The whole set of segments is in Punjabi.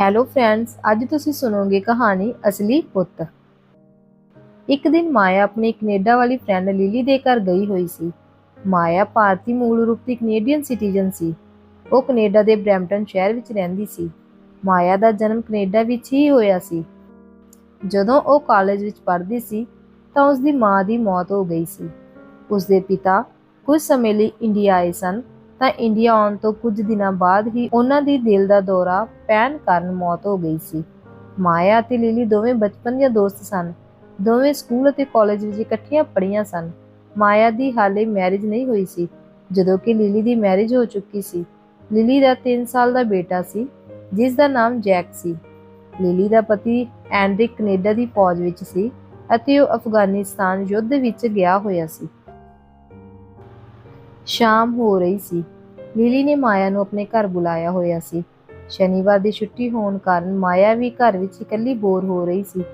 ਹੈਲੋ ਫਰੈਂਡਸ ਅੱਜ ਤੁਸੀਂ ਸੁਣੋਗੇ ਕਹਾਣੀ ਅਸਲੀ ਪੁੱਤ। ਇੱਕ ਦਿਨ ਮਾਇਆ ਆਪਣੀ ਕੈਨੇਡਾ ਵਾਲੀ ਫਰੈਂਡ ਲਿਲੀ ਦੇ ਘਰ ਗਈ ਹੋਈ ਸੀ। ਮਾਇਆ ਭਾਰਤੀ ਮੂਲ ਰੂਪ ਦੀ ਕੈਨੇਡੀਅਨ ਸਿਟੀਜ਼ਨ ਸੀ। ਉਹ ਕੈਨੇਡਾ ਦੇ ਬਰੈਂਪਟਨ ਸ਼ਹਿਰ ਵਿੱਚ ਰਹਿੰਦੀ ਸੀ। ਮਾਇਆ ਦਾ ਜਨਮ ਕੈਨੇਡਾ ਵਿੱਚ ਹੀ ਹੋਇਆ ਸੀ। ਜਦੋਂ ਉਹ ਕਾਲਜ ਵਿੱਚ ਪੜ੍ਹਦੀ ਸੀ, ਤਾਂ ਉਸ ਦੀ ਮਾਂ ਦੀ ਮੌਤ ਹੋ ਗਈ ਸੀ। ਉਸ ਦੇ ਪਿਤਾ ਕੁਝ ਸਮੇਂ ਲਈ ਇੰਡੀਆ ਆਏ ਸਨ। ਤਾਂ ਇੰਡੀਆ ਆਉਣ ਤੋਂ ਕੁਝ ਦਿਨਾਂ ਬਾਅਦ ਹੀ ਉਹਨਾਂ ਦੀ ਦਿਲ ਦਾ ਦੌਰਾ ਪੈਣ ਕਾਰਨ ਮੌਤ ਹੋ ਗਈ ਸੀ। ਮਾਇਆ ਅਤੇ ਲੀਲੀ ਦੋਵੇਂ ਬਚਪਨ ਦੀਆਂ ਦੋਸਤ ਸਨ। ਦੋਵੇਂ ਸਕੂਲ ਅਤੇ ਕਾਲਜ ਵਿੱਚ ਇਕੱਠੀਆਂ ਪੜ੍ਹੀਆਂ ਸਨ। ਮਾਇਆ ਦੀ ਹਾਲੇ ਮੈਰਿਜ ਨਹੀਂ ਹੋਈ ਸੀ, ਜਦੋਂ ਕਿ ਲੀਲੀ ਦੀ ਮੈਰਿਜ ਹੋ ਚੁੱਕੀ ਸੀ। ਲਿਲੀ ਦਾ 3 ਸਾਲ ਦਾ ਬੇਟਾ ਸੀ, ਜਿਸ ਦਾ ਨਾਮ ਜੈਕ ਸੀ। ਲਿਲੀ ਦਾ ਪਤੀ ਐਂਡਰਿਕ ਕੈਨੇਡਾ ਦੀ ਫੌਜ ਵਿੱਚ ਸੀ ਅਤੇ ਉਹ ਅਫਗਾਨਿਸਤਾਨ ਯੁੱਧ ਵਿੱਚ ਗਿਆ ਹੋਇਆ ਸੀ। ਸ਼ਾਮ ਹੋ ਰਹੀ ਸੀ। ਲਿਲੀ ਨੇ ਮਾਇਆ ਨੂੰ ਆਪਣੇ ਘਰ ਬੁਲਾਇਆ ਹੋਇਆ ਸੀ। ਸ਼ਨੀਵਾਰ ਦੀ ਛੁੱਟੀ ਹੋਣ ਕਾਰਨ ਮਾਇਆ ਵੀ ਘਰ ਵਿੱਚ ਇਕੱਲੀ ਬੋਰ ਹੋ ਰਹੀ ਸੀ।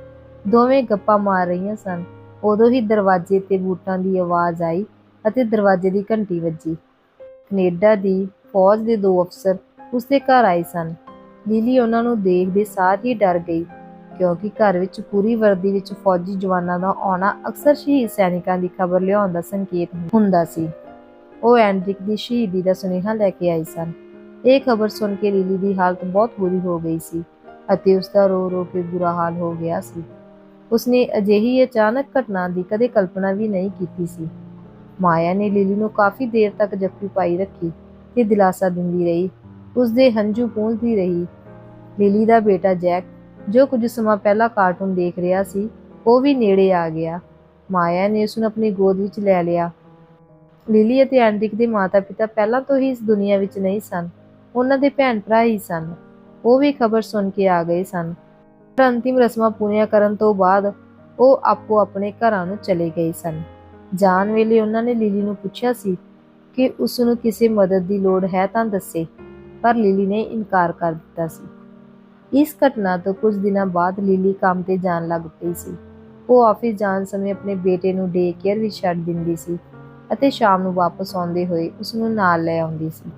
ਦੋਵੇਂ ਗੱਪਾਂ ਮਾਰ ਰਹੀਆਂ ਸਨ। ਉਦੋਂ ਹੀ ਦਰਵਾਜ਼ੇ ਤੇ ਬੂਟਾਂ ਦੀ ਆਵਾਜ਼ ਆਈ ਅਤੇ ਦਰਵਾਜ਼ੇ ਦੀ ਘੰਟੀ ਵੱਜੀ। ਕੈਨੇਡਾ ਦੀ ਫੌਜ ਦੇ ਦੋ ਅਫਸਰ ਉਸਦੇ ਘਰ ਆਏ ਸਨ। ਲੀਲੀ ਉਹਨਾਂ ਨੂੰ ਦੇਖਦੇ ਸਾਰ ਹੀ ਡਰ ਗਈ, ਕਿਉਂਕਿ ਘਰ ਵਿੱਚ ਪੂਰੀ ਵਰਦੀ ਵਿੱਚ ਫੌਜੀ ਜਵਾਨਾਂ ਦਾ ਆਉਣਾ ਅਕਸਰ ਸ਼ਹੀਦ ਸੈਨਿਕਾਂ ਦੀ ਖਬਰ ਲਿਆਉਣ ਦਾ ਸੰਕੇਤ ਹੁੰਦਾ ਸੀ। ਉਹ ਐਂਡਰਿਕ ਦੀ ਸ਼ਹੀਦੀ ਦਾ ਸੁਨੇਹਾ ਲੈ ਕੇ ਆਈ ਸਨ। ਇਹ ਖਬਰ ਸੁਣ ਕੇ ਲੀਲੀ ਦੀ ਹਾਲਤ ਬਹੁਤ ਬੁਰੀ ਹੋ ਗਈ ਸੀ ਅਤੇ ਉਸ ਦਾ ਰੋ ਰੋ ਕੇ ਬੁਰਾ ਹਾਲ ਹੋ ਗਿਆ ਸੀ। ਉਸਨੇ ਅਜਿਹੀ ਅਚਾਨਕ ਘਟਨਾ ਦੀ ਕਦੇ ਕਲਪਨਾ ਵੀ ਨਹੀਂ ਕੀਤੀ ਸੀ। ਮਾਇਆ ਨੇ ਲੀਲੀ ਨੂੰ ਕਾਫੀ ਦੇਰ ਤੱਕ ਜੱਫੀ ਪਾਈ ਰੱਖੀ ਤੇ ਦਿਲਾਸਾ ਦਿੰਦੀ ਰਹੀ। ਉਸ ਦੇ ਹੰਝੂ ਪੂੰਝਦੀ ਰਹੀ। ਲੀਲੀ ਦਾ ਬੇਟਾ ਜੈਕ, ਜੋ ਕੁਝ ਸਮਾਂ ਪਹਿਲਾਂ ਕਾਰਟੂਨ ਦੇਖ ਰਿਹਾ ਸੀ, ਉਹ ਵੀ ਨੇੜੇ ਆ ਗਿਆ। ਮਾਇਆ ਨੇ ਉਸ ਨੂੰ ਆਪਣੀ ਗੋਦ ਵਿੱਚ ਲੈ ਲਿਆ। ਲਿਲੀ ਅਤੇ ਐਂਡਰਿਕ ਦੇ ਮਾਤਾ-ਪਿਤਾ ਪਹਿਲਾਂ ਤੋਂ ਹੀ ਇਸ ਦੁਨੀਆ ਵਿੱਚ ਨਹੀਂ ਸਨ। ਉਹਨਾਂ ਦੇ ਭੈਣ ਭਰਾ ਹੀ ਸਨ। ਉਹ ਵੀ ਖਬਰ ਸੁਣ ਕੇ ਆ ਗਏ ਸਨ। ਪਰ ਅੰਤਿਮ ਰਸਮਾਂ ਪੂਰੀਆਂ ਕਰਨ ਤੋਂ ਬਾਅਦ ਉਹ ਆਪੋ ਆਪਣੇ ਘਰਾਂ ਨੂੰ ਚਲੇ ਗਏ ਸਨ। ਜਾਣ ਵੇਲੇ ਉਹਨਾਂ ਨੇ ਲਿਲੀ ਨੂੰ ਪੁੱਛਿਆ ਸੀ ਕਿ ਉਸ ਨੂੰ ਕਿਸੇ ਮਦਦ ਦੀ ਲੋੜ ਹੈ ਤਾਂ ਦੱਸੇ, ਪਰ ਲਿਲੀ ਨੇ ਇਨਕਾਰ ਕਰ ਦਿੱਤਾ ਸੀ। ਇਸ ਘਟਨਾ ਤੋਂ ਕੁਝ ਦਿਨਾਂ ਬਾਅਦ ਲਿਲੀ ਕੰਮ ਤੇ ਜਾਣ ਲੱਗ ਪਈ ਸੀ। ਉਹ ਆਫਿਸ ਜਾਣ ਸਮੇਂ ਆਪਣੇ ਬੇਟੇ ਨੂੰ ਡੇ ਕੇਅਰ ਵੀ ਛੱਡ ਦਿੰਦੀ ਸੀ। ਅਤੇ ਸ਼ਾਮ ਨੂੰ ਵਾਪਸ ਆਉਂਦੇ ਹੋਏ ਉਸ ਨੂੰ ਨਾਲ ਲੈ ਆਉਂਦੀ ਸੀ।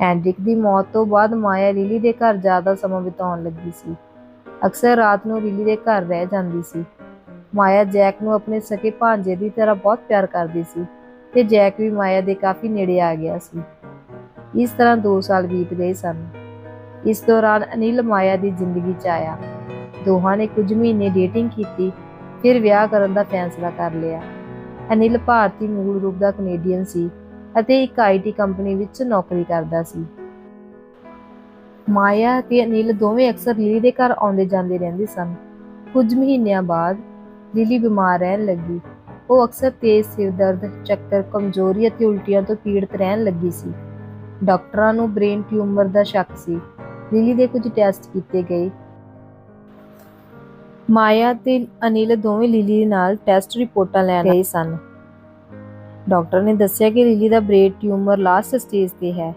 ਐਂਡਰਿਕ ਦੀ ਮੌਤ ਤੋਂ ਬਾਅਦ ਮਾਇਆ ਲਿਲੀ ਦੇ ਘਰ ਜ਼ਿਆਦਾ ਸਮਾਂ ਬਿਤਾਉਣ ਲੱਗੀ ਸੀ। ਅਕਸਰ ਰਾਤ ਨੂੰ ਲਿਲੀ ਦੇ ਘਰ ਰਹਿ ਜਾਂਦੀ ਸੀ। ਮਾਇਆ ਜੈਕ ਨੂੰ ਆਪਣੇ ਸਕੇ ਭਾਂਜੇ ਦੀ ਤਰ੍ਹਾਂ ਬਹੁਤ ਪਿਆਰ ਕਰਦੀ ਸੀ ਤੇ ਜੈਕ ਵੀ ਮਾਇਆ ਦੇ ਕਾਫੀ ਨੇੜੇ ਆ ਗਿਆ ਸੀ। ਇਸ ਤਰ੍ਹਾਂ 2 ਸਾਲ ਬੀਤ ਗਏ ਸਨ। ਇਸ ਦੌਰਾਨ ਅਨਿਲ ਮਾਇਆ ਦੀ ਜ਼ਿੰਦਗੀ 'ਚ ਆਇਆ। ਦੋਹਾਂ ਨੇ ਕੁਝ ਮਹੀਨੇ ਡੇਟਿੰਗ ਕੀਤੀ, ਫਿਰ ਵਿਆਹ ਕਰਨ ਦਾ ਫੈਸਲਾ ਕਰ ਲਿਆ। ਅਨਿਲ ਭਾਰਤੀ ਮੂਲ ਰੂਪ ਦਾ ਕੈਨੇਡੀਅਨ ਸੀ ਅਤੇ ਇੱਕ ਆਈਟੀ ਕੰਪਨੀ ਵਿੱਚ ਨੌਕਰੀ ਕਰਦਾ ਸੀ। ਮਾਇਆ ਤੇ ਅਨਿਲ ਦੋਵੇਂ ਅਕਸਰ ਲਿਲੀ ਦੇ ਘਰ ਆਉਂਦੇ ਜਾਂਦੇ ਰਹਿੰਦੇ ਸਨ। ਕੁਝ ਮਹੀਨਿਆਂ ਬਾਅਦ ਲਿਲੀ ਬਿਮਾਰ ਰਹਿਣ ਲੱਗੀ। ਉਹ ਅਕਸਰ ਤੇਜ਼ ਸਿਰ ਦਰਦ, ਚੱਕਰ, ਕਮਜ਼ੋਰੀ ਅਤੇ ਉਲਟੀਆਂ ਤੋਂ ਪੀੜਤ ਰਹਿਣ ਲੱਗੀ ਸੀ। ਡਾਕਟਰਾਂ ਨੂੰ ਬ੍ਰੇਨ ਟਿਊਮਰ ਦਾ ਸ਼ੱਕ ਸੀ। ਲਿਲੀ ਦੇ ਕੁਝ ਟੈਸਟ ਕੀਤੇ ਗਏ। ਮਾਇਆ ਤੇ ਅਨਿਲ ਦੋਵੇਂ ਲਿਲੀ ਨਾਲ ਟੈਸਟ ਰਿਪੋਰਟਾਂ ਲੈਣ ਗਏ ਸਨ। ਡਾਕਟਰ ਨੇ ਦੱਸਿਆ ਕਿ ਲਿਲੀ ਦਾ ਬ੍ਰੇਨ ਟਿਊਮਰ ਲਾਸਟ ਸਟੇਜ ਤੇ ਹੈ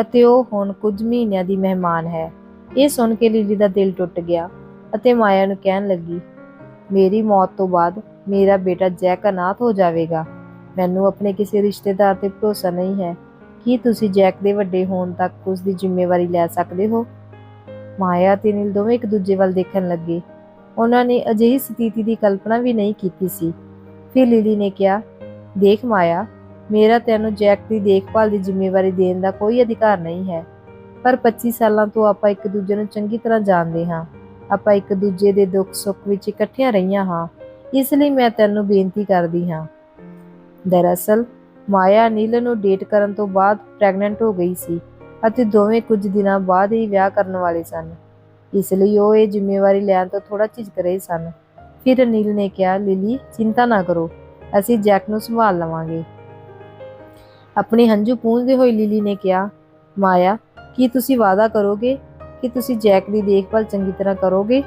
ਅਤੇ ਉਹ ਹੁਣ ਕੁਝ ਮਹੀਨਿਆਂ ਦੀ ਮਹਿਮਾਨ ਹੈ। ਇਹ ਸੁਣ ਕੇ ਲਿਲੀ ਦਾ ਦਿਲ ਟੁੱਟ ਗਿਆ ਅਤੇ ਮਾਇਆ ਨੂੰ ਕਹਿਣ ਲੱਗੀ, ਮੇਰੀ ਮੌਤ ਤੋਂ ਬਾਅਦ ਮੇਰਾ ਬੇਟਾ ਜੈਕ ਅਨਾਥ ਹੋ ਜਾਵੇਗਾ। ਮੈਨੂੰ ਆਪਣੇ ਕਿਸੇ ਰਿਸ਼ਤੇਦਾਰ ਤੇ ਭਰੋਸਾ ਨਹੀਂ ਹੈ ਕੀ ਤੁਸੀਂ ਜੈਕ ਦੇ ਵੱਡੇ ਹੋਣ ਤੱਕ ਉਸ ਦੀ ਜ਼ਿੰਮੇਵਾਰੀ ਲੈ ਸਕਦੇ ਹੋ। ਮਾਇਆ ਤੇ ਨੀਲ ਦੋਵੇਂ ਇੱਕ ਦੂਜੇ ਵੱਲ ਦੇਖਣ ਲੱਗੇ। ਉਹਨਾਂ ਨੇ ਅਜਿਹੀ ਸਥਿਤੀ ਦੀ ਕਲਪਨਾ ਵੀ ਨਹੀਂ ਕੀਤੀ ਸੀ। ਫਿਰ ਲਿਲੀ ਨੇ ਕਿਹਾ, ਦੇਖ ਮਾਇਆ, ਮੇਰਾ ਤੈਨੂੰ ਜੈਕ ਦੀ ਦੇਖਭਾਲ ਦੀ ਜ਼ਿੰਮੇਵਾਰੀ ਦੇਣ ਦਾ ਕੋਈ ਅਧਿਕਾਰ ਨਹੀਂ ਹੈ। ਪਰ 25 ਸਾਲਾਂ ਤੋਂ ਆਪਾਂ ਇੱਕ ਦੂਜੇ ਨੂੰ ਚੰਗੀ ਤਰ੍ਹਾਂ ਜਾਣਦੇ ਹਾਂ। ਆਪਾਂ ਇੱਕ ਦੂਜੇ ਦੇ ਦੁੱਖ ਸੁੱਖ ਵਿੱਚ ਇਕੱਠੀਆਂ ਰਹੀਆਂ ਹਾਂ। ਇਸ ਲਈ ਮੈਂ ਤੈਨੂੰ ਬੇਨਤੀ ਕਰਦੀ ਹਾਂ। ਦਰਅਸਲ, ਮਾਇਆ ਨੀਲ ਨੂੰ ਡੇਟ ਕਰਨ ਤੋਂ ਬਾਅਦ ਪ੍ਰੈਗਨੈਂਟ ਹੋ ਗਈ ਸੀ ਅਤੇ ਦੋਵੇਂ ਕੁਝ ਦਿਨਾਂ ਬਾਅਦ ਹੀ ਵਿਆਹ ਕਰਨ ਵਾਲੇ ਸਨ। ਇਸ ਲਈ ਉਹ ਇਹ ਜ਼ਿੰਮੇਵਾਰੀ ਲੈਣ ਤੋਂ ਥੋੜਾ ਝਿਜਕ ਰਹੇ ਸਨ। ਫਿਰ ਅਨਿਲ ਨੇ ਕਿਹਾ, ਲਿਲੀ, ਚਿੰਤਾ ਨਾ ਕਰੋ, ਅਸੀਂ ਜੈਕ ਨੂੰ ਸੰਭਾਲ ਲਵਾਂਗੇ। ਆਪਣੇ ਹੰਝੂ ਪੂੰਝਦੇ ਹੋਏ ਲਿਲੀ ਨੇ ਕਿਹਾ, ਮਾਇਆ, ਕੀ ਤੁਸੀਂ ਵਾਅਦਾ ਕਰੋਗੇ ਕਿ ਤੁਸੀਂ ਜੈਕ ਦੀ ਦੇਖਭਾਲ ਚੰਗੀ ਤਰ੍ਹਾਂ ਕਰੋਗੇ?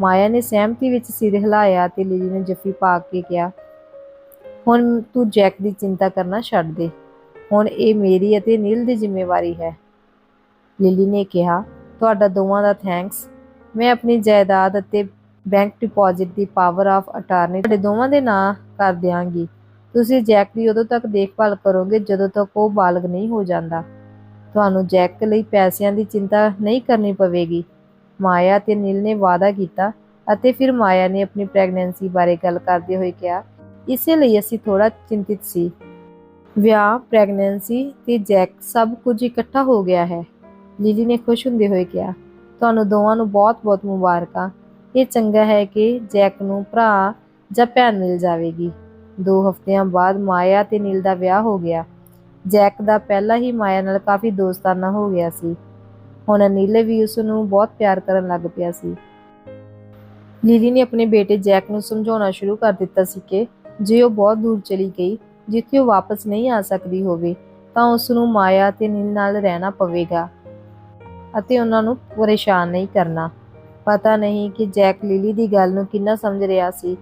ਮਾਇਆ ਨੇ ਸਹਿਮਤੀ ਵਿੱਚ ਸਿਰ ਹਿਲਾਇਆ ਤੇ ਲਿਲੀ ਨੇ ਜੱਫੀ ਪਾ ਕੇ ਕਿਹਾ, ਹੁਣ ਤੂੰ ਜੈਕ ਦੀ ਚਿੰਤਾ ਕਰਨਾ ਛੱਡ ਦੇ। ਹੁਣ ਇਹ ਮੇਰੀ ਅਤੇ ਨੀਲ ਦੀ ਜ਼ਿੰਮੇਵਾਰੀ ਹੈ। ਲਿਲੀ ਨੇ ਕਿਹਾ ਤੁਹਾਡਾ ਦੋਵਾਂ ਦਾ ਥੈਂਕਸ ਮੈਂ ਆਪਣੀ ਜਾਇਦਾਦ ਅਤੇ ਬੈਂਕ ਡਿਪੋਜ਼ਿਟ ਦੀ ਪਾਵਰ ਆਫ ਅਟਾਰਨੀ ਤੁਹਾਡੇ ਦੋਵਾਂ ਦੇ ਨਾਂ ਕਰ ਦਿਆਂਗੀ। ਤੁਸੀਂ ਜੈਕ ਦੀ ਉਦੋਂ ਤੱਕ ਦੇਖਭਾਲ ਕਰੋਗੇ ਜਦੋਂ ਤੱਕ ਉਹ ਬਾਲਗ ਨਹੀਂ ਹੋ ਜਾਂਦਾ। ਤੁਹਾਨੂੰ ਜੈਕ ਲਈ ਪੈਸਿਆਂ ਦੀ ਚਿੰਤਾ ਨਹੀਂ ਕਰਨੀ ਪਵੇਗੀ। ਮਾਇਆ ਤੇ ਨੀਲ ਨੇ ਵਾਅਦਾ ਕੀਤਾ ਅਤੇ ਫਿਰ ਮਾਇਆ ਨੇ ਆਪਣੀ ਪ੍ਰੈਗਨੈਂਸੀ ਬਾਰੇ ਗੱਲ ਕਰਦੇ ਹੋਏ ਕਿਹਾ, ਇਸੇ ਲਈ ਅਸੀਂ ਥੋੜਾ ਚਿੰਤਿਤ ਸੀ। ਵਿਆਹ ਪ੍ਰੈਗਨੈਂਸੀ ਤੇ ਜੈਕ ਸਭ ਕੁਝ ਇਕੱਠਾ ਹੋ ਗਿਆ ਹੈ। ਲੀਲੀ ਨੇ ਖੁਸ਼ ਹੁੰਦੇ ਹੋਏ ਕਿਹਾ, ਤੁਹਾਨੂੰ ਦੋਵਾਂ ਨੂੰ ਬਹੁਤ-ਬਹੁਤ ਮੁਬਾਰਕਾਂ। ਇਹ ਚੰਗਾ ਹੈ ਕਿ ਜੈਕ ਨੂੰ ਭਰਾ ਜਾਂ ਭੈਣ ਮਿਲ ਜਾਵੇਗੀ। ਦੋ ਹਫ਼ਤਿਆਂ ਬਾਅਦ ਮਾਇਆ ਤੇ ਨੀਲ ਦਾ ਵਿਆਹ ਹੋ ਗਿਆ। ਜੈਕ ਦਾ ਪਹਿਲਾਂ ਹੀ ਮਾਇਆ ਨਾਲ ਕਾਫੀ ਦੋਸਤਾਨਾ ਹੋ ਗਿਆ ਸੀ। ਹੁਣ ਅਨਿਲ ਵੀ ਉਸ ਨੂੰ ਬਹੁਤ ਪਿਆਰ ਕਰਨ ਲੱਗ ਪਿਆ ਸੀ। ਲੀਲੀ ਨੇ ਆਪਣੇ ਬੇਟੇ ਜੈਕ ਨੂੰ ਸਮਝਾਉਣਾ ਸ਼ੁਰੂ ਕਰ ਦਿੱਤਾ ਸੀ ਕਿ ਜੇ ਉਹ ਬਹੁਤ ਦੂਰ ਚਲੀ ਗਈ, ਜਿੱਥੇ ਉਹ ਵਾਪਸ ਨਹੀਂ ਆ ਸਕਦੀ ਹੋਵੇ, ਤਾਂ ਉਸ ਨੂੰ ਮਾਇਆ ਤੇ ਨੀਲ ਨਾਲ ਰਹਿਣਾ ਪਵੇਗਾ। ਅਤੇ ਉਹਨਾਂ ਨੂੰ ਪਰੇਸ਼ਾਨ ਨਹੀਂ ਕਰਨਾ। ਪਤਾ ਨਹੀਂ ਕਿ ਜੈਕ ਲੀਲੀ ਦੀ ਗੱਲ ਨੂੰ ਕਿੰਨਾ ਸਮਝ ਰਿਹਾ ਸੀ,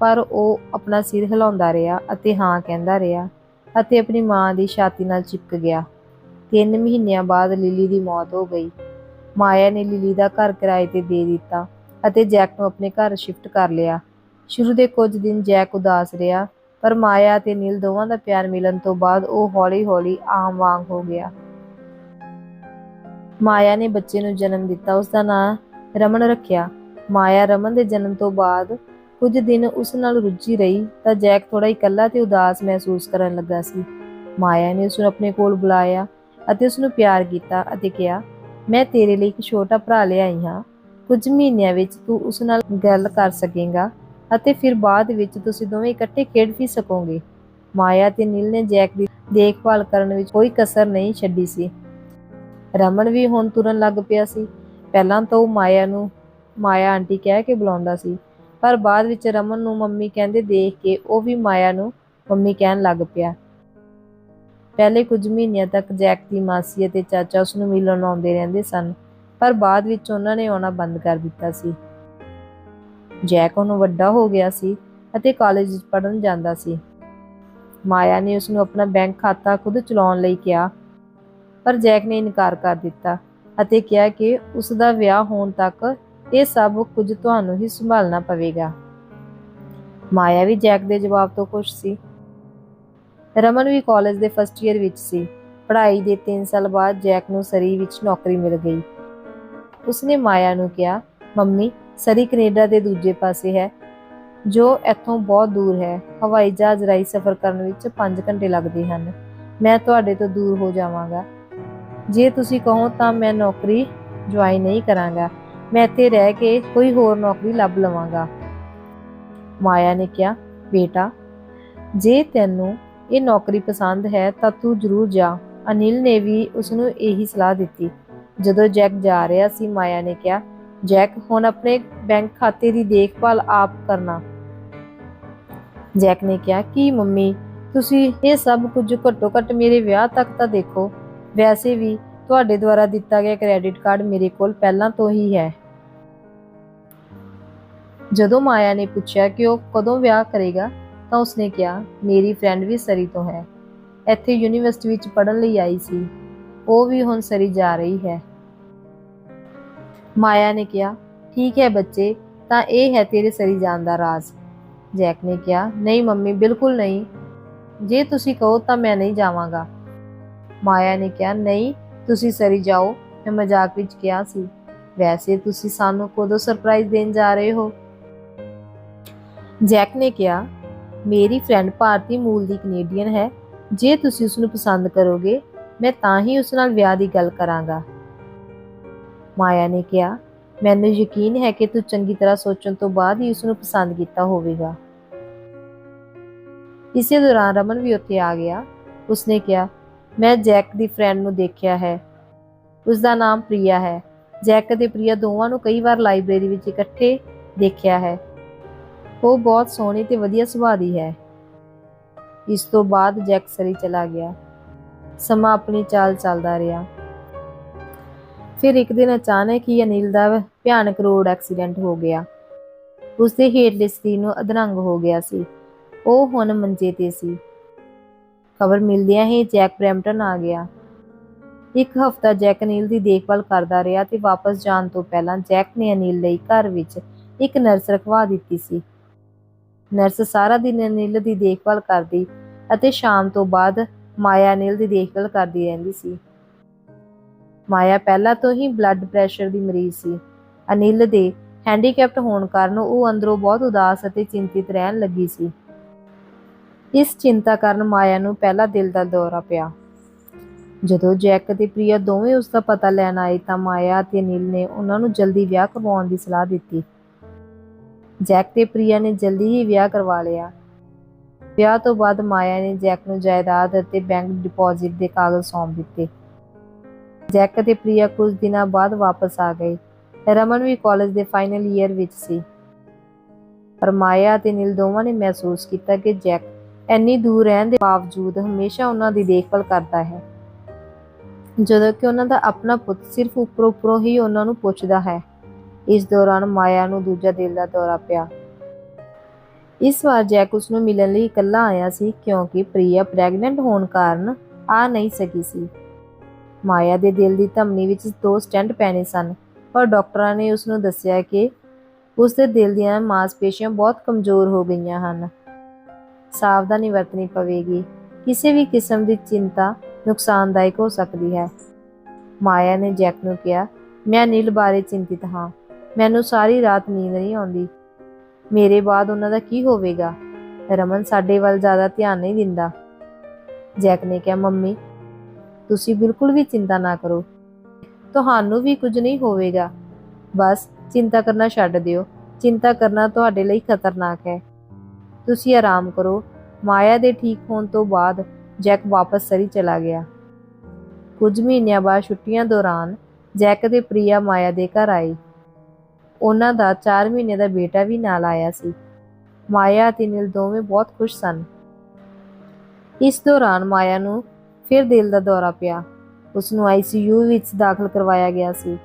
ਪਰ ਉਹ ਆਪਣਾ ਸਿਰ ਹਿਲਾਉਂਦਾ ਰਿਹਾ ਅਤੇ ਹਾਂ ਕਹਿੰਦਾ ਰਿਹਾ ਅਤੇ ਆਪਣੀ ਮਾਂ ਦੀ ਛਾਤੀ ਨਾਲ ਚਿਪਕ ਗਿਆ। 3 ਮਹੀਨਿਆਂ ਬਾਅਦ ਲੀਲੀ ਦੀ ਮੌਤ ਹੋ ਗਈ। ਮਾਇਆ ਨੇ ਲੀਲੀ ਦਾ ਘਰ ਕਿਰਾਏ ਤੇ ਦੇ ਦਿੱਤਾ ਅਤੇ ਜੈਕ ਨੂੰ ਆਪਣੇ ਘਰ ਸ਼ਿਫਟ ਕਰ ਲਿਆ। ਸ਼ੁਰੂ ਦੇ ਕੁਝ ਦਿਨ ਜੈਕ ਉਦਾਸ ਰਿਹਾ, ਪਰ ਮਾਇਆ ਤੇ ਨੀਲ ਦੋਵਾਂ ਦਾ ਪਿਆਰ ਮਿਲਣ ਤੋਂ ਬਾਅਦ ਉਹ ਹੌਲੀ-ਹੌਲੀ ਆਮ ਵਾਂਗ ਹੋ ਗਿਆ। ਮਾਇਆ ਨੇ ਬੱਚੇ ਨੂੰ ਜਨਮ ਦਿੱਤਾ ਉਸ ਦਾ ਨਾਂ ਰਮਨ ਰੱਖਿਆ। ਮਾਇਆ ਰਮਨ ਦੇ ਜਨਮ ਤੋਂ ਬਾਅਦ ਕੁਝ ਦਿਨ ਉਸ ਨਾਲ ਰੁੱਝੀ ਰਹੀ ਤਾਂ ਜੈਕ ਥੋੜਾ ਇਕੱਲਾ ਤੇ ਉਦਾਸ ਮਹਿਸੂਸ ਕਰਨ ਲੱਗਾ ਸੀ। ਮਾਇਆ ਨੇ ਉਸ ਨੂੰ ਆਪਣੇ ਕੋਲ ਬੁਲਾਇਆ ਅਤੇ ਉਸ ਨੂੰ ਪਿਆਰ ਕੀਤਾ ਅਤੇ ਕਿਹਾ, ਮੈਂ ਤੇਰੇ ਲਈ ਇੱਕ ਛੋਟਾ ਭਰਾ ਲਿਆਈ ਹਾਂ। ਕੁਝ ਮਹੀਨਿਆਂ ਵਿੱਚ ਤੂੰ ਉਸ ਨਾਲ ਗੱਲ ਕਰ ਸਕੇਗਾ ਅਤੇ ਫਿਰ ਬਾਅਦ ਵਿੱਚ ਤੁਸੀਂ ਦੋਵੇਂ ਇਕੱਠੇ ਖੇਡ ਵੀ ਸਕੋਗੇ। ਮਾਇਆ ਤੇ ਨੀਲ ਨੇ ਜੈਕ ਦੀ ਦੇਖਭਾਲ ਕਰਨ ਵਿੱਚ ਕੋਈ ਕਸਰ ਨਹੀਂ ਛੱਡੀ ਸੀ। ਰਮਨ ਵੀ ਹੁਣ ਤੁਰਨ ਲੱਗ ਪਿਆ ਸੀ। ਪਹਿਲਾਂ ਤਾਂ ਉਹ ਮਾਇਆ ਨੂੰ, ਮਾਇਆ ਆਂਟੀ ਕਹਿ ਕੇ ਬੁਲਾਉਂਦਾ ਸੀ। ਪਰ ਬਾਅਦ ਵਿੱਚ ਰਮਨ ਨੂੰ ਮੰਮੀ ਕਹਿੰਦੇ ਦੇਖ ਕੇ ਉਹ ਵੀ ਮਾਇਆ ਨੂੰ ਮੰਮੀ ਕਹਿਣ ਲੱਗ ਪਿਆ। ਪਹਿਲੇ ਕੁਝ ਮਹੀਨਿਆਂ ਤੱਕ ਜੈਕ ਦੀ ਮਾਸੀ ਅਤੇ ਚਾਚਾ ਉਸ ਨੂੰ ਮਿਲਣ ਆਉਂਦੇ ਰਹਿੰਦੇ ਸਨ, ਪਰ ਬਾਅਦ ਵਿੱਚ ਉਹਨਾਂ ਨੇ ਆਉਣਾ ਬੰਦ ਕਰ ਦਿੱਤਾ ਸੀ। ਜੈਕ ਉਹਨੂੰ ਵੱਡਾ ਹੋ ਗਿਆ ਸੀ ਅਤੇ ਕਾਲਜ ਵਿੱਚ ਪੜ੍ਹਨ ਜਾਂਦਾ ਸੀ। ਮਾਇਆ ਨੇ ਉਸ ਨੂੰ ਆਪਣਾ ਬੈਂਕ ਖਾਤਾ ਖੁਦ ਚਲਾਉਣ ਲਈ ਕਿਹਾ ਪਰ ਜੈਕ ਨੇ ਇਨਕਾਰ ਕਰ ਦਿੱਤਾ ਅਤੇ ਕਿਹਾ ਕਿ ਉਸ ਦਾ ਵਿਆਹ ਹੋਣ ਤੱਕ ਇਹ ਸਭ ਕੁਝ ਤੁਹਾਨੂੰ ਹੀ ਸੰਭਾਲਣਾ ਪਵੇਗਾ। ਮਾਇਆ ਵੀ ਜੈਕ ਦੇ ਜਵਾਬ ਤੋਂ ਖੁਸ਼ ਸੀ। ਰਮਨ ਵੀ ਕਾਲਜ ਦੇ ਫਸਟ ਈਅਰ ਵਿੱਚ ਸੀ। ਪੜ੍ਹਾਈ ਦੇ 3 ਸਾਲ ਬਾਅਦ ਜੈਕ ਨੂੰ ਸਰੀ ਵਿੱਚ ਨੌਕਰੀ ਮਿਲ ਗਈ। ਉਸਨੇ ਮਾਇਆ ਨੂੰ ਕਿਹਾ, ਮੰਮੀ, ਸਰੀ ਕੈਨੇਡਾ ਦੇ ਦੂਜੇ ਪਾਸੇ ਹੈ, ਜੋ ਇੱਥੋਂ ਬਹੁਤ ਦੂਰ ਹੈ। ਹਵਾਈ ਜਹਾਜ਼ ਰਾਹੀਂ ਸਫ਼ਰ ਕਰਨ ਵਿੱਚ 5 ਘੰਟੇ ਲੱਗਦੇ ਹਨ। ਮੈਂ ਤੁਹਾਡੇ ਤੋਂ ਦੂਰ ਹੋ ਜਾਵਾਂਗਾ। ਜੇ ਤੁਸੀਂ ਕਹੋ ਤਾਂ ਮੈਂ ਨੌਕਰੀ ਜੁਆਇਨ ਨਹੀਂ ਕਰਾਂਗਾ। ਮੈਂ ਇੱਥੇ ਰਹਿ ਕੇ ਕੋਈ ਹੋਰ ਨੌਕਰੀ ਲੱਭ ਲਵਾਂਗਾ। ਮਾਇਆ ਨੇ ਕਿਹਾ, ਬੇਟਾ, ਜੇ ਤੈਨੂੰ ਇਹ ਨੌਕਰੀ ਪਸੰਦ ਹੈ ਤਾਂ ਤੂੰ ਜ਼ਰੂਰ ਜਾ। ਅਨਿਲ ਨੇ ਵੀ ਉਸ ਨੂੰ ਇਹੀ ਸਲਾਹ ਦਿੱਤੀ। ਜਦੋਂ ਜੈਕ ਜਾ ਰਿਹਾ ਸੀ, ਮਾਇਆ ਨੇ ਕਿਹਾ, ਜੈਕ, ਹੁਣ ਆਪਣੇ ਬੈਂਕ ਖਾਤੇ ਦੀ ਦੇਖਭਾਲ ਆਪ ਕਰਨਾ। ਜੈਕ ਨੇ ਕਿਹਾ, ਕਿ ਮੰਮੀ, ਤੁਸੀਂ ਇਹ ਸਭ ਕੁਝ ਘੱਟੋ ਘੱਟ ਮੇਰੇ ਵਿਆਹ ਤੱਕ ਤਾਂ ਦੇਖੋ। ਵੈਸੇ ਵੀ ਤੁਹਾਡੇ ਦੁਆਰਾ ਦਿੱਤਾ ਗਿਆ ਕ੍ਰੈਡਿਟ ਕਾਰਡ ਮੇਰੇ ਕੋਲ ਪਹਿਲਾਂ ਤੋਂ ਹੀ ਹੈ। ਜਦੋਂ ਮਾਇਆ ਨੇ ਪੁੱਛਿਆ ਕਿ ਉਹ ਕਦੋਂ ਵਿਆਹ ਕਰੇਗਾ, ਤਾਂ ਉਸਨੇ ਕਿਹਾ, ਮੇਰੀ ਫਰੈਂਡ ਵੀ ਸਰੀ ਤੋਂ ਹੈ। ਇੱਥੇ ਯੂਨੀਵਰਸਿਟੀ ਵਿੱਚ ਪੜ੍ਹਨ ਲਈ ਆਈ ਸੀ। ਉਹ ਵੀ ਹੁਣ ਸਰੀ ਜਾ ਰਹੀ ਹੈ। ਮਾਇਆ ਨੇ ਕਿਹਾ, ਠੀਕ ਹੈ ਬੱਚੇ, ਤਾਂ ਇਹ ਹੈ ਤੇਰੇ ਸਰੀ ਜਾਣ ਦਾ ਰਾਜ਼। ਜੈਕ ਨੇ ਕਿਹਾ, ਨਹੀਂ ਮੰਮੀ, ਬਿਲਕੁਲ ਨਹੀਂ। ਜੇ ਤੁਸੀਂ ਕਹੋ ਤਾਂ ਮੈਂ ਨਹੀਂ ਜਾਵਾਂਗਾ। ਮਾਇਆ ਨੇ ਕਿਹਾ, ਨਹੀਂ, ਤੁਸੀਂ ਸਰੀ ਜਾਓ। ਮੈਂ ਮਜ਼ਾਕ ਵਿੱਚ ਕਿਹਾ ਸੀ। ਵੈਸੇ ਤੁਸੀਂ ਸਾਨੂੰ ਕਦੋਂ ਸਰਪ੍ਰਾਈਜ਼ ਦੇਣ ਜਾ ਰਹੇ ਹੋ? ਜੈਕ ਨੇ ਕਿਹਾ, ਮੇਰੀ ਫਰੈਂਡ ਭਾਰਤੀ ਮੂਲ ਦੀ ਕੈਨੇਡੀਅਨ ਹੈ। ਜੇ ਤੁਸੀਂ ਉਸ ਨੂੰ ਪਸੰਦ ਕਰੋਗੇ, ਮੈਂ ਤਾਂ ਹੀ ਉਸ ਨਾਲ ਵਿਆਹ ਦੀ ਗੱਲ ਕਰਾਂਗਾ। ਮਾਇਆ ਨੇ ਕਿਹਾ, ਮੈਨੂੰ ਯਕੀਨ ਹੈ ਕਿ ਤੂੰ ਚੰਗੀ ਤਰ੍ਹਾਂ ਸੋਚਣ ਤੋਂ ਬਾਅਦ ਹੀ ਉਸ ਨੂੰ ਪਸੰਦ ਕੀਤਾ ਹੋਵੇਗਾ। ਇਸੇ ਦੌਰਾਨ ਰਮਨ ਵੀ ਉੱਥੇ ਆ ਗਿਆ। ਉਸਨੇ ਕਿਹਾ ਮੈਂ ਜੈਕ ਦੀ ਫਰੈਂਡ ਨੂੰ ਦੇਖਿਆ ਹੈ। ਉਸ ਦਾ ਨਾਮ ਪ੍ਰਿਆ ਹੈ। ਜੈਕ ਅਤੇ ਪ੍ਰਿਆ ਦੋਵਾਂ ਨੂੰ ਕਈ ਵਾਰ ਲਾਇਬ੍ਰੇਰੀ ਵਿੱਚ ਇਕੱਠੇ ਦੇਖਿਆ ਹੈ। ਉਹ ਬਹੁਤ ਸੋਹਣੀ ਤੇ ਵਧੀਆ ਸੁਭਾਅ ਦੀ ਹੈ। ਇਸ ਤੋਂ ਬਾਅਦ ਜੈਕ ਸਰੀ ਚਲਾ ਗਿਆ। ਸਮਾਂ ਆਪਣੀ ਚਾਲ ਚੱਲਦਾ ਰਿਹਾ। ਫਿਰ ਇੱਕ ਦਿਨ ਅਚਾਨਕ ਹੀ ਅਨਿਲ ਦਾ ਭਿਆਨਕ ਰੋਡ ਐਕਸੀਡੈਂਟ ਹੋ ਗਿਆ। ਉਸ ਦੇ ਹੇਠਲੇ ਸਰੀਰ ਨੂੰ ਅਧਰੰਗ ਹੋ ਗਿਆ ਸੀ। ਉਹ ਹੁਣ ਮੰਜੇ ਤੇ ਸੀ। ਖਬਰ ਮਿਲਦਿਆਂ ਹੀ ਜੈਕ ਬ੍ਰੈਂਪਟਨ ਆ ਗਿਆ। ਇੱਕ ਹਫ਼ਤਾ ਜੈਕ ਅਨਿਲ ਦੀ ਦੇਖਭਾਲ ਕਰਦਾ ਰਿਹਾ ਤੇ ਵਾਪਸ ਜਾਣ ਤੋਂ ਪਹਿਲਾਂ ਜੈਕ ਨੇ ਅਨਿਲ ਲਈ ਘਰ ਵਿੱਚ ਇੱਕ ਨਰਸ ਰਖਵਾ ਦਿੱਤੀ ਸੀ। ਨਰਸ ਸਾਰਾ ਦਿਨ ਅਨਿਲ ਦੀ ਦੇਖਭਾਲ ਕਰਦੀ ਅਤੇ ਸ਼ਾਮ ਤੋਂ ਬਾਅਦ ਮਾਇਆ ਅਨਿਲ ਦੀ ਦੇਖਭਾਲ ਕਰਦੀ ਰਹਿੰਦੀ ਸੀ। ਮਾਇਆ ਪਹਿਲਾਂ ਤੋਂ ਹੀ ਬਲੱਡ ਪ੍ਰੈਸ਼ਰ ਦੀ ਮਰੀਜ਼ ਸੀ। ਅਨਿਲ ਦੇ ਹੈਂਡੀਕੈਪਟ ਹੋਣ ਕਾਰਨ ਉਹ ਅੰਦਰੋਂ ਬਹੁਤ ਉਦਾਸ ਅਤੇ ਚਿੰਤਿਤ ਰਹਿਣ ਲੱਗੀ ਸੀ। ਇਸ ਚਿੰਤਾ ਕਾਰਨ ਮਾਇਆ ਨੂੰ ਪਹਿਲਾ ਦਿਲ ਦਾ ਦੌਰਾ ਪਿਆ। ਜਦੋਂ ਜੈਕ ਅਤੇ ਪ੍ਰਿਆ ਦੋਵੇਂ ਉਸ ਦਾ ਪਤਾ ਲੈਣ ਆਏ ਤਾਂ ਮਾਇਆ ਅਤੇ ਨੀਲ ਨੇ ਉਹਨਾਂ ਨੂੰ ਜਲਦੀ ਵਿਆਹ ਕਰਵਾਉਣ ਦੀ ਸਲਾਹ ਦਿੱਤੀ। ਜੈਕ ਤੇ ਪ੍ਰਿਆ ਨੇ ਜਲਦੀ ਹੀ ਵਿਆਹ ਕਰਵਾ ਲਿਆ। ਵਿਆਹ ਤੋਂ ਬਾਅਦ ਮਾਇਆ ਨੇ ਜੈਕ ਨੂੰ ਜਾਇਦਾਦ ਅਤੇ ਬੈਂਕ ਡਿਪੋਜ਼ਿਟ ਦੇ ਕਾਗਜ਼ ਸੌਂਪ ਦਿੱਤੇ। ਜੈਕ ਅਤੇ ਪ੍ਰਿਆ ਕੁਝ ਦਿਨਾਂ ਬਾਅਦ ਵਾਪਸ ਆ ਗਏ। ਰਮਨ ਵੀ ਕਾਲਜ ਦੇ ਫਾਈਨਲ ਈਅਰ ਵਿੱਚ ਸੀ। ਪਰ ਮਾਇਆ ਅਤੇ ਨੀਲ ਦੋਵਾਂ ਨੇ ਮਹਿਸੂਸ ਕੀਤਾ ਕਿ ਜੈਕ ਇੰਨੀ ਦੂਰ ਰਹਿਣ ਦੇ ਬਾਵਜੂਦ ਹਮੇਸ਼ਾ ਉਹਨਾਂ ਦੀ ਦੇਖਭਾਲ ਕਰਦਾ ਹੈ। ਜਦੋਂ ਕਿ ਉਹਨਾਂ ਦਾ ਆਪਣਾ ਪੁੱਤ ਸਿਰਫ ਉੱਪਰੋਂ ਉੱਪਰੋਂ ਹੀ ਉਹਨਾਂ ਨੂੰ ਪੁੱਛਦਾ ਹੈ। ਇਸ ਦੌਰਾਨ ਮਾਇਆ ਨੂੰ ਦੂਜਾ ਦਿਲ ਦਾ ਦੌਰਾ ਪਿਆ। ਇਸ ਵਾਰ ਜੈਕ ਉਸ ਨੂੰ ਮਿਲਣ ਲਈ ਇਕੱਲਾ ਆਇਆ ਸੀ ਕਿਉਂਕਿ ਪ੍ਰਿਆ ਪ੍ਰੈਗਨੈਂਟ ਹੋਣ ਕਾਰਨ ਆ ਨਹੀਂ ਸਕੀ ਸੀ। ਮਾਇਆ ਦੇ ਦਿਲ ਦੀ ਧਮਨੀ ਵਿੱਚ ਦੋ ਸਟੈਂਟ ਪੈਣੇ ਸਨ, ਪਰ ਡਾਕਟਰਾਂ ਨੇ ਉਸ ਨੂੰ ਦੱਸਿਆ ਕਿ ਉਸ ਦੇ ਦਿਲ ਦੀਆਂ ਮਾਸਪੇਸ਼ੀਆਂ ਬਹੁਤ ਕਮਜ਼ੋਰ ਹੋ ਗਈਆਂ ਹਨ। ਸਾਵਧਾਨੀ ਵਰਤਣੀ ਪਵੇਗੀ। ਕਿਸੇ ਵੀ ਕਿਸਮ ਦੀ ਚਿੰਤਾ ਨੁਕਸਾਨਦਾਇਕ ਹੋ ਸਕਦੀ ਹੈ। ਮਾਇਆ ਨੇ ਜੈਕ ਨੂੰ ਕਿਹਾ, ਮੈਂ ਨੀਲ ਬਾਰੇ ਚਿੰਤਿਤ ਹਾਂ। ਮੈਨੂੰ ਸਾਰੀ ਰਾਤ ਨੀਂਦ ਨਹੀਂ ਆਉਂਦੀ। ਮੇਰੇ ਬਾਅਦ ਉਹਨਾਂ ਦਾ ਕੀ ਹੋਵੇਗਾ? ਰਮਨ ਸਾਡੇ ਵੱਲ ਜ਼ਿਆਦਾ ਧਿਆਨ ਨਹੀਂ ਦਿੰਦਾ। ਜੈਕ ਨੇ ਕਿਹਾ, ਮੰਮੀ, ਤੁਸੀਂ ਬਿਲਕੁਲ ਵੀ ਚਿੰਤਾ ਨਾ ਕਰੋ। ਤੁਹਾਨੂੰ ਵੀ ਕੁਝ ਨਹੀਂ ਹੋਵੇਗਾ। ਬਸ ਚਿੰਤਾ ਕਰਨਾ ਛੱਡ ਦਿਓ। ਚਿੰਤਾ ਕਰਨਾ ਤੁਹਾਡੇ ਲਈ ਖਤਰਨਾਕ ਹੈ। ਤੁਸੀਂ ਆਰਾਮ ਕਰੋ। ਮਾਇਆ ਦੇ ਠੀਕ ਹੋਣ ਤੋਂ ਬਾਅਦ ਜੈਕ ਵਾਪਸ ਸਰੀ ਚਲਾ ਗਿਆ। ਕੁਝ ਮਹੀਨਿਆਂ ਬਾਅਦ ਛੁੱਟੀਆਂ ਦੌਰਾਨ ਜੈਕ ਤੇ ਪ੍ਰਿਆ ਮਾਇਆ ਦੇ ਘਰ ਆਈ ਉਹਨਾਂ ਦਾ 4 ਮਹੀਨੇ ਦਾ ਬੇਟਾ ਵੀ ਨਾਲ ਆਇਆ ਸੀ। ਮਾਇਆ ਅਤੇ ਨੀਲ ਦੋਵੇਂ ਬਹੁਤ ਖੁਸ਼ ਸਨ। ਇਸ ਦੌਰਾਨ ਮਾਇਆ ਨੂੰ ਫਿਰ ਦਿਲ ਦਾ ਦੌਰਾ ਪਿਆ। ਉਸ ਨੂੰ ਆਈਸੀਯੂ ਵਿੱਚ ਦਾਖਲ ਕਰਵਾਇਆ ਗਿਆ ਸੀ।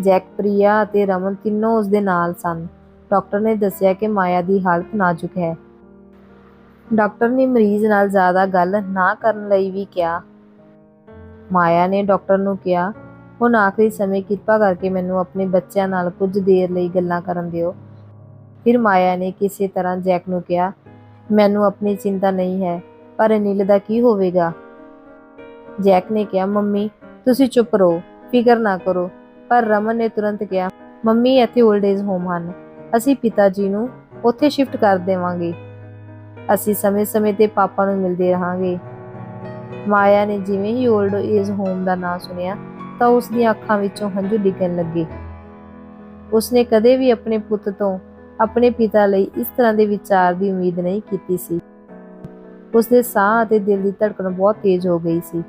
ਜੈਕ, ਪ੍ਰਿਆ ਅਤੇ ਰਮਨ ਤਿੰਨੋਂ ਉਸ ਦੇ ਨਾਲ ਸਨ। ਡਾਕਟਰ ਨੇ ਦੱਸਿਆ ਕਿ ਮਾਇਆ ਦੀ ਹਾਲਤ ਨਾਜ਼ੁਕ ਹੈ। ਡਾਕਟਰ ਨੇ ਮਰੀਜ਼ ਨਾਲ ਜ਼ਿਆਦਾ ਗੱਲ ਨਾ ਕਰਨ ਲਈ ਵੀ ਕਿਹਾ। ਮਾਇਆ ਨੇ ਡਾਕਟਰ ਨੂੰ ਕਿਹਾ, ਹੁਣ ਆਖਰੀ ਸਮੇਂ ਕਿਰਪਾ ਕਰਕੇ ਮੈਨੂੰ ਆਪਣੇ ਬੱਚਿਆਂ ਨਾਲ ਕੁਝ ਦੇਰ ਲਈ ਗੱਲਾਂ ਕਰਨ ਦਿਓ। ਫਿਰ ਮਾਇਆ ਨੇ ਕਿਸੇ ਤਰ੍ਹਾਂ ਜੈਕ ਨੂੰ ਕਿਹਾ, ਮੈਨੂੰ ਆਪਣੀ ਚਿੰਤਾ ਨਹੀਂ ਹੈ, ਪਰ ਅਨਿਲ ਦਾ ਕੀ ਹੋਵੇਗਾ? ਜੈਕ ਨੇ ਕਿਹਾ, ਮੰਮੀ, ਤੁਸੀਂ ਚੁੱਪ ਰਹੋ, ਫਿਕਰ ਨਾ ਕਰੋ। ਪਰ ਰਮਨ ਨੇ ਤੁਰੰਤ ਕਿਹਾ, ਮੰਮੀ, ਇੱਥੇ 올ਡ ਏਜ ਹੋਮ ਹਨ। ਅਸੀਂ ਪਿਤਾ ਜੀ ਨੂੰ ਉੱਥੇ ਸ਼ਿਫਟ ਕਰ ਦੇਵਾਂਗੇ। ਅਸੀਂ ਸਮੇਂ-ਸਮੇਂ ਤੇ ਪਾਪਾ ਨੂੰ ਮਿਲਦੇ ਰਹਾਂਗੇ। ਮਾਇਆ ਨੇ ਜਿਵੇਂ ਹੀ 올ਡ ਏਜ ਹੋਮ ਦਾ ਨਾਮ ਸੁਣਿਆ, ਤਾਂ ਉਸ ਦੀਆਂ ਅੱਖਾਂ ਵਿੱਚੋਂ ਹੰਝੂ ਡਿੱਗਣ ਲੱਗੇ। ਉਸਨੇ ਕਦੇ ਵੀ ਆਪਣੇ ਪੁੱਤ ਤੋਂ ਆਪਣੇ ਪਿਤਾ ਲਈ ਇਸ ਤਰ੍ਹਾਂ ਦੇ ਵਿਚਾਰ ਦੀ ਉਮੀਦ ਨਹੀਂ ਕੀਤੀ ਸੀ। ਉਸਦੇ ਸਾਹ ਅਤੇ ਦਿਲ ਦੀ ਧੜਕਣ ਬਹੁਤ ਤੇਜ਼ ਹੋ ਗਈ ਸੀ।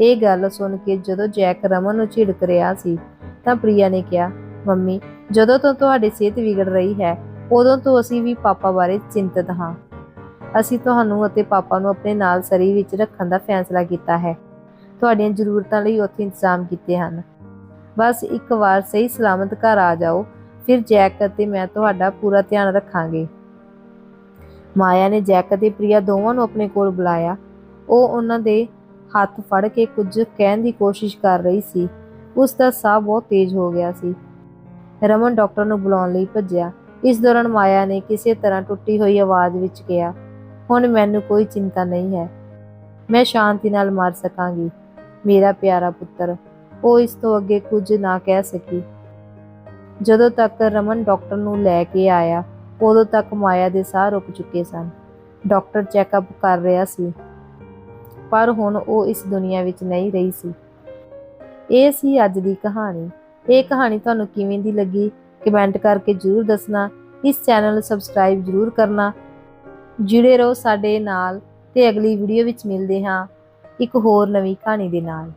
ਇਹ ਗੱਲ ਸੁਣ ਕੇ ਜਦੋਂ ਜੈਕ ਰਮਨ ਨੂੰ ਝਿੜਕ ਰਿਹਾ ਸੀ, ਤਾਂ ਪ੍ਰਿਆ ਨੇ ਕਿਹਾ, ਮੰਮੀ ਜਦੋਂ ਤੋਂ ਤੁਹਾਡੀ ਸਿਹਤ ਵਿਗੜ ਰਹੀ ਹੈ, ਉਦੋਂ ਤੋਂ ਅਸੀਂ ਵੀ ਪਾਪਾ ਬਾਰੇ ਚਿੰਤਤ ਹਾਂ। ਅਸੀਂ ਤੁਹਾਨੂੰ ਅਤੇ ਪਾਪਾ ਨੂੰ ਆਪਣੇ ਨਾਲ ਸਰੀ ਵਿੱਚ ਰੱਖਣ ਦਾ ਫੈਸਲਾ ਕੀਤਾ ਹੈ। ਤੁਹਾਡੀਆਂ ਜ਼ਰੂਰਤਾਂ ਲਈ ਉੱਥੇ ਇੰਤਜ਼ਾਮ ਕੀਤੇ ਹਨ। ਬਸ ਇੱਕ ਵਾਰ ਸਹੀ ਸਲਾਮਤ ਘਰ ਆ ਜਾਓ, ਫਿਰ ਜੈਕ ਅਤੇ ਮੈਂ ਤੁਹਾਡਾ ਪੂਰਾ ਧਿਆਨ ਰੱਖਾਂਗੇ। ਮਾਇਆ ਨੇ ਜੈਕ ਅਤੇ ਪ੍ਰਿਆ ਦੋਵਾਂ ਨੂੰ ਆਪਣੇ ਕੋਲ ਬੁਲਾਇਆ। ਉਹ ਉਹਨਾਂ ਦੇ ਹੱਥ ਫੜ ਕੇ ਕੁਝ ਕਹਿਣ ਦੀ ਕੋਸ਼ਿਸ਼ ਕਰ ਰਹੀ ਸੀ। ਉਸ ਦਾ ਸਾਹ ਬਹੁਤ ਤੇਜ਼ ਹੋ ਗਿਆ ਸੀ। ਰਮਨ ਡਾਕਟਰ ਨੂੰ ਬੁਲਾਉਣ ਲਈ ਭੱਜਿਆ। ਇਸ ਦੌਰਾਨ ਮਾਇਆ ਨੇ ਕਿਸੇ ਤਰ੍ਹਾਂ ਟੁੱਟੀ ਹੋਈ ਆਵਾਜ਼ ਵਿੱਚ ਕਿਹਾ, ਹੁਣ ਮੈਨੂੰ ਕੋਈ ਚਿੰਤਾ ਨਹੀਂ ਹੈ। ਮੈਂ ਸ਼ਾਂਤੀ ਨਾਲ ਮਰ ਸਕਾਂਗੀ। ਮੇਰਾ ਪਿਆਰਾ ਪੁੱਤਰ, ਉਹ ਇਸ ਤੋਂ ਅੱਗੇ ਕੁਝ ਨਾ ਕਹਿ ਸਕੀ। ਜਦੋਂ ਤੱਕ ਰਮਨ ਡਾਕਟਰ ਨੂੰ ਲੈ ਕੇ ਆਇਆ, ਉਦੋਂ ਤੱਕ ਮਾਇਆ ਦੇ ਸਾਹ ਰੁਕ ਚੁੱਕੇ ਸਨ। ਡਾਕਟਰ ਚੈੱਕਅਪ ਕਰ ਰਿਹਾ ਸੀ, ਪਰ ਹੁਣ ਉਹ ਇਸ ਦੁਨੀਆ ਵਿੱਚ ਨਹੀਂ ਰਹੀ ਸੀ। ਇਹ ਸੀ ਅੱਜ ਦੀ ਕਹਾਣੀ। ਇਹ ਕਹਾਣੀ ਤੁਹਾਨੂੰ ਕਿਵੇਂ ਦੀ ਲੱਗੀ ਕਮੈਂਟ ਕਰਕੇ ਜਰੂਰ ਦੱਸਣਾ, ਇਸ ਚੈਨਲ ਨੂੰ ਸਬਸਕ੍ਰਾਈਬ ਜਰੂਰ ਕਰਨਾ। ਜੁੜੇ ਰਹੋ ਸਾਡੇ ਨਾਲ ਤੇ ਅਗਲੀ ਵੀਡੀਓ ਵਿੱਚ ਮਿਲਦੇ ਹਾਂ ਇੱਕ ਹੋਰ ਨਵੀਂ ਕਹਾਣੀ ਦੇ ਨਾਲ।